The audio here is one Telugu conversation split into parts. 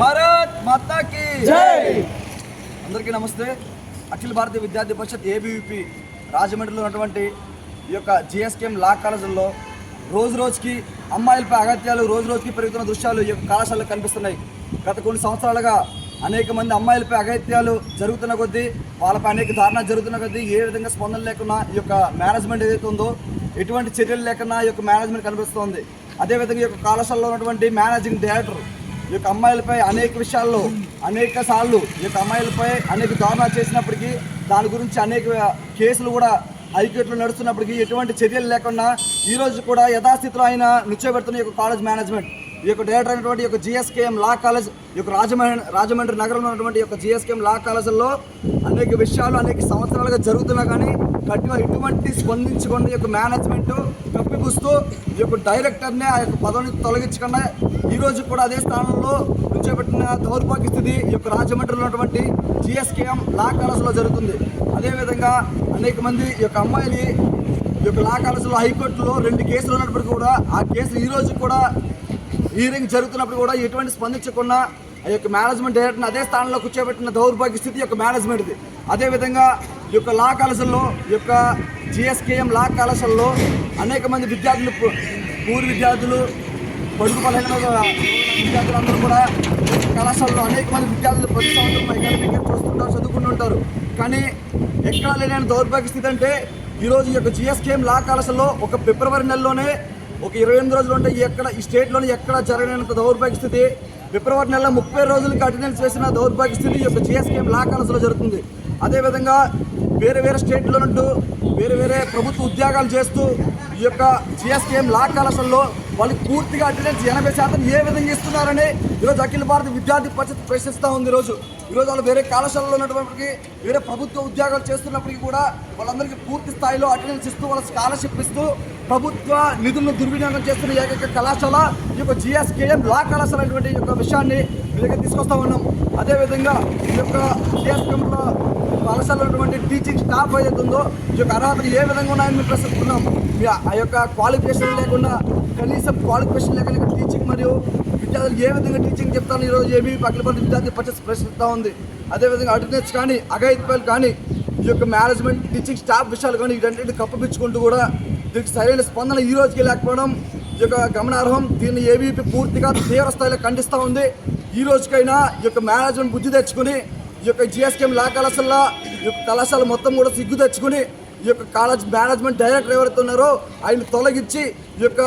భారత్ మాతాకి అందరికీ నమస్తే. అఖిల భారతీయ విద్యార్థి పరిషత్ ఏబీవీపీ రాజమండ్రిలో ఉన్నటువంటి ఈ యొక్క జిఎస్కేఎం లా కాలేజీలో రోజు రోజుకి అమ్మాయిలపై అగత్యాలు రోజు రోజుకి పెరుగుతున్న దృశ్యాలు ఈ యొక్క కళాశాలలో కనిపిస్తున్నాయి. గత కొన్ని సంవత్సరాలుగా అనేక మంది అమ్మాయిలపై అగత్యాలు జరుగుతున్న కొద్దీ వాళ్ళపై అనేక ధారణ జరుగుతున్న కొద్దీ ఏ విధంగా స్పందన లేకున్నా ఈ యొక్క మేనేజ్మెంట్ ఏదైతే ఉందో ఎటువంటి చర్యలు లేకున్నా ఈ యొక్క మేనేజ్మెంట్ కనిపిస్తోంది. అదేవిధంగా ఈ యొక్క కళాశాలలో ఉన్నటువంటి మేనేజింగ్ డైరెక్టర్ ఈ యొక్క అమ్మాయిలపై అనేక విషయాల్లో అనేక సార్లు ఈ యొక్క అమ్మాయిలపై అనేక దారుణాలు చేసినప్పటికీ దాని గురించి అనేక కేసులు కూడా హైకోర్టులో నడుస్తున్నప్పటికీ ఎటువంటి చర్యలు లేకుండా ఈరోజు కూడా యథాస్థితిలో ఆయన నిచ్చోబెడుతున్న ఈ యొక్క కాలేజ్ మేనేజ్మెంట్ ఈ యొక్క డైరెక్టర్ అయినటువంటి యొక్క జిఎస్కేఎం లా కాలేజ్ ఈ యొక్క రాజమండ్రి రాజమండ్రి నగరంలో ఉన్నటువంటి యొక్క జిఎస్కేఎం లా కాలేజీల్లో అనేక విషయాలు అనేక సంవత్సరాలుగా జరుగుతున్నా కానీ గట్టిగా ఎటువంటి స్పందించకుండా ఈ యొక్క మేనేజ్మెంట్ కప్పిపుస్తూ ఈ యొక్క డైరెక్టర్ని ఆ యొక్క పదవిని తొలగించకుండా ఈరోజు కూడా అదే స్థానంలో నుంచోబెట్టిన దౌర్భాగ్య స్థితి ఈ యొక్క రాజమండ్రిలో ఉన్నటువంటి జిఎస్కేఎం లా కాలేజ్లో జరుగుతుంది. అదేవిధంగా అనేక మంది ఈ యొక్క అమ్మాయిని ఈ యొక్క లా కాలేజ్లో హైకోర్టులో రెండు కేసులు ఉన్నప్పటికీ కూడా ఆ కేసులు ఈరోజు కూడా హీరింగ్ జరుగుతున్నప్పుడు కూడా ఎటువంటి స్పందించకుండా ఆ యొక్క మేనేజ్మెంట్ డైరెక్టర్ని అదే స్థానంలో కూర్చోబెట్టిన దౌర్భాగ్య స్థితి యొక్క మేనేజ్మెంట్ది. అదేవిధంగా ఈ యొక్క లా కళాశాలలో ఈ యొక్క జిఎస్కేఎం లా కళాశాలలో అనేక మంది విద్యార్థులు పు- పూర్వ విద్యార్థులు పొడుగు బలహీన విద్యార్థులందరూ కూడా కళాశాలలో అనేక మంది విద్యార్థులు ప్రతి సంవత్సరం ఎకడమిక్ చూస్తుంటారు చదువుకుంటుంటారు కానీ ఎక్కడా లేని దౌర్భాగ్య స్థితి అంటే ఈరోజు ఈ యొక్క జిఎస్కేఎం లా కళాశాలలో ఒక ఫిబ్రవరి నెలలోనే ఒక ఇరవై ఎనిమిది రోజులు ఉంటే ఎక్కడ ఈ స్టేట్లోనే ఎక్కడ జరగనంత దౌర్భాగ్య స్థితి. ఫిబ్రవరి నెల ముప్పై రోజులకి అటెండెన్స్ వేసిన దౌర్భాగ్య స్థితి ఈ యొక్క జిఎస్కేఎం లా కాలేజీలో జరుగుతుంది. అదేవిధంగా వేరే వేరే స్టేట్లో ఉంటూ వేరే వేరే ప్రభుత్వ ఉద్యోగాలు చేస్తూ ఈ యొక్క జిఎస్కేఎం లా కళాశాలలో వాళ్ళకి పూర్తిగా అటెండెన్స్ ఎనభై శాతం ఏ విధంగా ఇస్తున్నారని ఈరోజు అఖిల భారత విద్యార్థి పరిషత్ ప్రశ్నిస్తూ ఉంది ఈరోజు. ఈరోజు వాళ్ళు వేరే కళాశాలలో ఉన్నటువంటి వేరే ప్రభుత్వ ఉద్యోగాలు చేస్తున్నప్పటికీ కూడా వాళ్ళందరికీ పూర్తి స్థాయిలో అటెండెన్స్ ఇస్తూ వాళ్ళ స్కాలర్షిప్ ఇస్తూ ప్రభుత్వ నిధులను దుర్వినియోగం చేస్తున్న ఏకైక కళాశాల ఈ యొక్క జిఎస్కేఎం లా కళాశాల అనేటువంటి ఈ యొక్క విషయాన్ని మీ దగ్గర తీసుకొస్తా ఉన్నాం. అదేవిధంగా ఈ యొక్క జిఎస్కేఎంలో కళాశాలలో ఉన్నటువంటి టీచింగ్ స్టాఫ్ ఏదైతే ఉందో ఈ యొక్క అర్హతలు ఏ విధంగా ఉన్నాయని మేము ప్రశ్నిస్తున్నాం మీ ఆ యొక్క క్వాలిఫికేషన్ లేకుండా కనీసం క్వాలిఫికేషన్ లేకుండా టీచింగ్ మరియు విద్యార్థులు ఏ విధంగా టీచింగ్ చెప్తాను ఈరోజు ఏమీ అఖిల విద్యార్థి పరిషత్ ప్రశ్నిస్తూ ఉంది. అదేవిధంగా అటెండెన్స్ కానీ అఘాయిత్యాలు కానీ ఈ యొక్క మేనేజ్మెంట్ టీచింగ్ స్టాఫ్ విషయాలు కానీ వీటన్నిటిని కప్పపించుకుంటూ కూడా దీనికి సరైన స్పందన ఈ రోజుకి లేకపోవడం ఈ యొక్క గమనార్హం. దీన్ని ఏబీపీ పూర్తిగా తీవ్ర స్థాయిలో ఖండిస్తూ ఉంది. ఈ రోజుకైనా ఈ యొక్క మేనేజ్మెంట్ బుద్ధి తెచ్చుకుని యొక్క జిఎస్కేఎం లా కళాశాల ఈ యొక్క కళాశాల మొత్తం కూడా సిగ్గు తెచ్చుకుని ఈ యొక్క కాలేజ్ మేనేజ్మెంట్ డైరెక్టర్ ఎవరైతే ఉన్నారో ఆయన తొలగించి ఈ యొక్క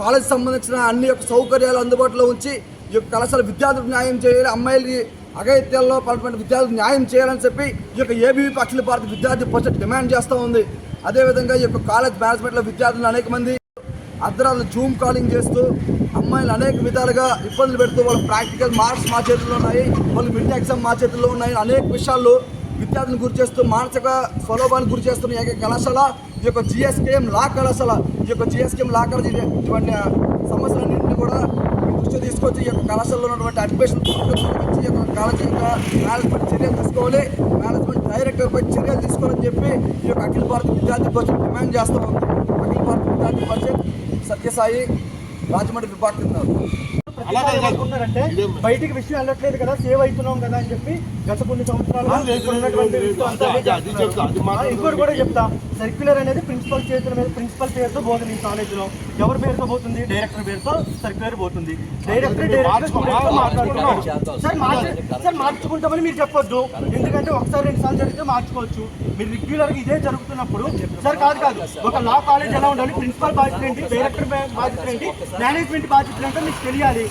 కాలేజ్ సంబంధించిన అన్ని యొక్క సౌకర్యాలు అందుబాటులో ఉంచి ఈ యొక్క కళాశాల విద్యార్థులకు న్యాయం చేయాలి అమ్మాయిలకి అగైత్యాల్లో పడిన విద్యార్థులకు న్యాయం చేయాలని చెప్పి ఈ యొక్క ఏబీవీపీ అఖిల భారత విద్యార్థి పరిషత్ డిమాండ్ చేస్తూ ఉంది. అదేవిధంగా ఈ యొక్క కాలేజ్ మేనేజ్మెంట్లో విద్యార్థులు అనేక మంది అర్ధరాలు జూమ్ కాలింగ్ చేస్తూ అమ్మాయిలు అనేక విధాలుగా ఇబ్బందులు పెడుతూ వాళ్ళ ప్రాక్టికల్ మార్క్స్ మా చేతుల్లో ఉన్నాయి వాళ్ళ మిడ్ ఎగ్జామ్ మా చేతుల్లో ఉన్నాయి అనేక విషయాల్లో విద్యార్థులను గురి చేస్తూ మానసిక స్వలోభానికి గురి చేస్తున్న ఏకైక కళాశాల ఈ యొక్క జిఎస్కేఎం లా కళాశాల ఈ యొక్క జిఎస్కేఎం లా కళాశాల ఇటువంటి సమస్యలన్నింటినీ కూడా దృష్టి తీసుకొచ్చి ఈ యొక్క కళాశాలలో ఉన్నటువంటి అడ్మిషన్ ఈ యొక్క కాలేజీ యొక్క మేనేజ్మెంట్ చర్యలు తీసుకోవాలి. మేనేజ్మెంట్ డైరెక్టర్పై చర్యలు తీసుకోవాలని చెప్పి ఈ యొక్క అఖిల భారత విద్యార్థి పరిషత్ డిమాండ్ చేస్తూ ఉంది. అఖిల భారత విద్యార్థి పరిషత్ సత్యసాయి రాజమండ్రి విభాగం అనుకుంటున్నారంటే బయటికి విషయం వెళ్ళట్లేదు కదా సేవ్ అవుతున్నాం కదా అని చెప్పి గత కొన్ని. ఆ, ఇంకోటి కూడా చెప్తా. సర్క్యులర్ అనేది ప్రిన్సిపల్ చేతుల మీద ప్రిన్సిపల్ పేరుతో పోతుంది ఈ కాలేజ్లో ఎవరి పేరుతో పోతుంది? డైరెక్టర్ పేరుతో సర్క్యులర్ పోతుంది. డైరెక్టర్ డైరెక్టర్ మాట్లాడుతున్నాడు సార్ మార్చ సార్ మార్చుకుంటామని మీరు చెప్పొద్దు. ఎందుకంటే ఒకసారి రెండు సార్లు జరిగితే మార్చుకోవచ్చు. మీరు రెగ్యులర్గా ఇదే జరుగుతున్నప్పుడు సార్ కాదు కాదు. ఒక లా కాలేజ్ ఎలా ఉండాలి? ప్రిన్సిపల్ బాధ్యత ఏంటి? డైరెక్టర్ బాధ్యత ఏంటి? మేనేజ్మెంట్ బాధ్యత ఏంటో మీకు తెలియాలి.